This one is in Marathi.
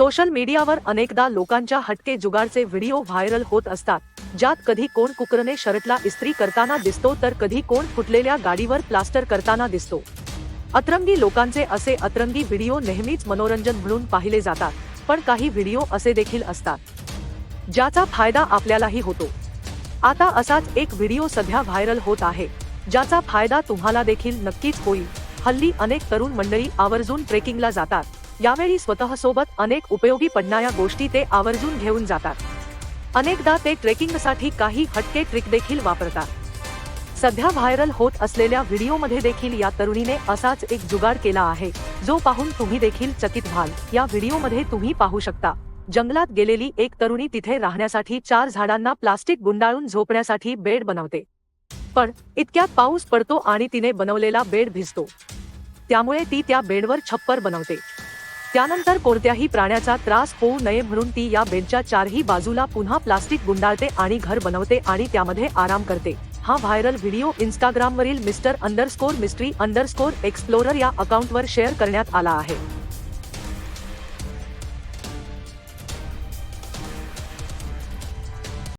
सोशल मीडियावर अनेकदा लोकांच्या हटके जुगाडचे व्हिडिओ व्हायरल होत असतात ज्यात कधी कोण कुकरने शर्टला इस्त्री करताना दिसतो तर कधी कोण फुटलेल्या गाडीवर प्लास्टर करताना दिसतो. अतरंगी लोकांचे असे अतरंगी व्हिडिओ नेहमीच मनोरंजन म्हणून पाहिले जातात पण काही व्हिडिओ असे देखील असतात. ज्याचा फायदा आपल्यालाही होतो. आता असाच एक व्हिडिओ सध्या व्हायरल होत आहे ज्याचा फायदा तुम्हाला देखील नक्कीच होईल हल्ली अनेक तरुण मंडळी आवर्जून ट्रेकिंगला जातात. यावेळी स्वतः सोबत अनेक उपयोगी पडणाऱ्या गोष्टी ते आवर्जून घेऊन जातात. अनेकदा ते ट्रेकिंगसाठी काही हटके ट्रिक देखील वापरतात. सध्या व्हायरल होत असलेल्या व्हिडिओमध्ये देखील या तरुणीने असाच एक जुगाड केला आहे जो पाहून तुम्ही देखील चकित व्हाल. या व्हिडिओमध्ये तुम्ही पाहू शकता जंगलात गेलेली एक तरुणी तिथे राहण्यासाठी चार झाडांना प्लास्टिक गुंडाळून झोपण्यासाठी बेड बनवते. पण इतक्यात पाऊस पडतो आणि तिने बनवलेला बेड भिजतो. त्यामुळे ती त्या बेडवर छप्पर बनवते. त्यानंतर कोणत्याही प्राण्याचा त्रास होऊ नये म्हणून ती या बेडच्या चारही बाजूला पुन्हा प्लास्टिक गुंडाळते आणि घर बनवते आणि त्यामध्ये आराम करते. हा viral video इंस्टाग्रामवरील mister underscore mystery underscore explorer या अकाउंटवर शेअर करण्यात आला आहे.